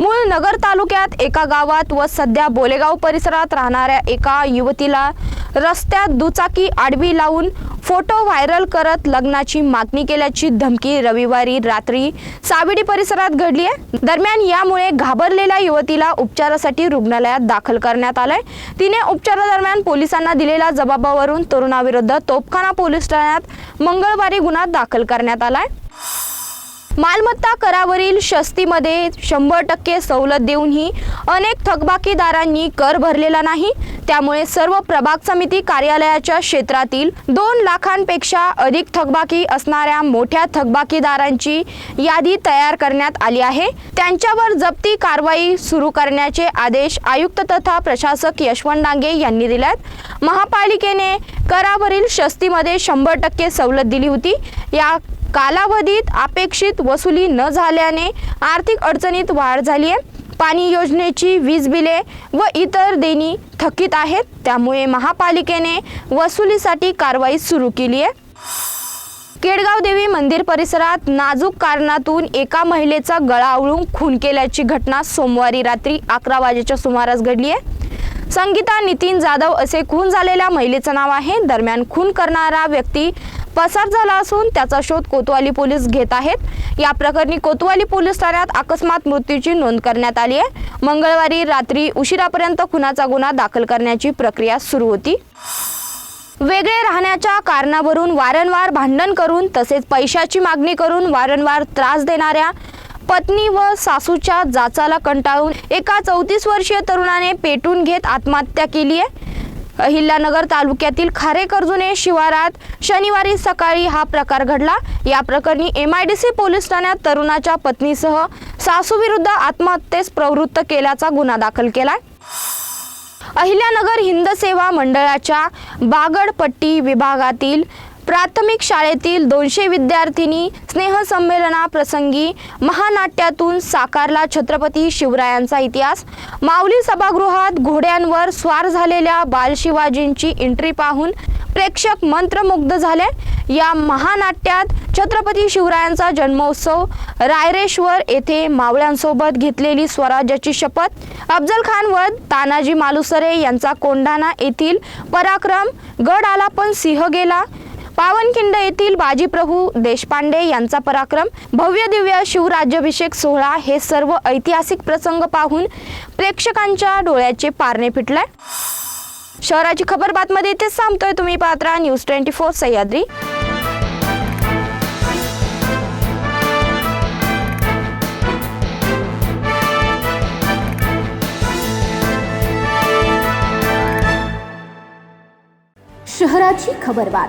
मूळ नगर तालुक्यात एका गावात व सध्या बोलेगाव परिसरात राहणाऱ्या एका युवतीला रस्त्यात दुचाकी आडवी लावून फोटो व्हायरल करत लग्नाची मागणी केल्याची धमकी रविवारी रात्री साविडी परिसरात घडली आहे. दरम्यान यामुळे घाबरलेल्या युवतीला उपचारासाठी रुग्णालयात दाखल करण्यात आलंय. तिने उपचारादरम्यान पोलिसांना दिलेल्या जबाबावरून तरुणाविरुद्ध तोपखाना पोलीस ठाण्यात मंगळवारी गुन्हा दाखल करण्यात आलाय. मालमत्ता करावरील शस्तीमध्ये शंभर टक्के सवलत देऊनही अनेक थकबाकीदारांनी कर भरलेला नाही. त्यामुळे सर्व प्रभाग समिती कार्यालयाच्या क्षेत्रातील दोन लाखांपेक्षा अधिक थकबाकी असणाऱ्या मोठ्या थकबाकीदारांची यादी तयार करण्यात आली आहे. त्यांच्यावर जप्ती कारवाई सुरू करण्याचे आदेश आयुक्त तथा प्रशासक यशवंत डांगे यांनी दिल्यात. महापालिकेने करावरील शस्तीमध्ये शंभर टक्के सवलत दिली होती. या कालावधीत अपेक्षित वसुली न झाल्याने आर्थिक अडचणीत वाढ झाली आहे. पाणी योजनेची वीज बिले व इतर देणी थकीत आहेत. त्यामुळे महापालिकेने वसुलीसाठी कारवाई सुरू केली आहे. केडगाव देवी मंदिर परिसरात नाजूक कारणातून एका महिलेचा गळा आवळून खून केल्याची घटना सोमवारी रात्री अकरा वाजेच्या सुमारास घडली आहे. संगीता नितीन जाधव असे खून झालेल्या महिलेचं नाव आहे. दरम्यान खून करणारा व्यक्ती पसार झाला असून त्याचा शोध कोतवाली पोलीस घेत आहेत. या प्रकरणी कोतवाली पोलीस ठाण्यात अकस्मात मृत्यूची नोंद करण्यात आली आहे. मंगळवारी रात्री उशिरापर्यंत खुनाचा गुन्हा दाखल करण्याची प्रक्रिया सुरू होती. वेगळे राहण्याच्या कारणावरून वारंवार भांडण करून तसेच पैशाची मागणी करून वारंवार त्रास देणाऱ्या पत्नी व सासूच्या जाचाला कंटाळून एका चौतीस वर्षीय तरुणाने पेटून घेत आत्महत्या केली आहे. अहिल्यानगर तालुक्यातील खारेकर्जुने शिवारात शनिवारी सकाळी हा प्रकार घडला. या प्रकरणी M I D C police ठाण्यात तरुणाच्या पत्नीसह सासूविरुद्ध आत्महत्येस प्रवृत्त केल्याचा गुन्हा दाखल केलाय. अहिल्यानगर हिंद सेवा मंडळाच्या बागडपट्टी विभागातील प्राथमिक शाळेतील दोनशे विद्यार्थिनी स्नेहसंमेलनाप्रसंगी महानाट्यातून साकारला छत्रपती शिवरायांचा इतिहास. माऊली सभागृहात घोड्यांवर स्वार झालेल्या बालशिवाजींची एंट्री पाहून प्रेक्षक मंत्रमुग्ध झाले. या महानाट्यात छत्रपती शिवरायांचा जन्मोत्सव रायरेश्वर येथे मावळ्यांसोबत घेतलेली स्वराज्याची शपथ अफजल खान व तानाजी मालुसरे यांचा कोंढाणा येथील पराक्रम गड आला पण सिंह गेला. पावनखिंड येथील बाजीप्रभू देशपांडे यांचा पराक्रम भव्य दिव्य शिवराज्याभिषेक सोहळा हे सर्व ऐतिहासिक प्रसंग पाहून प्रेक्षकांच्या डोळ्याचे पारणे फिटले. शहराची खबर बातमध्ये इथेच सांगतोय तुम्ही Patra news twenty four Sahyadri. शहराची खबरबात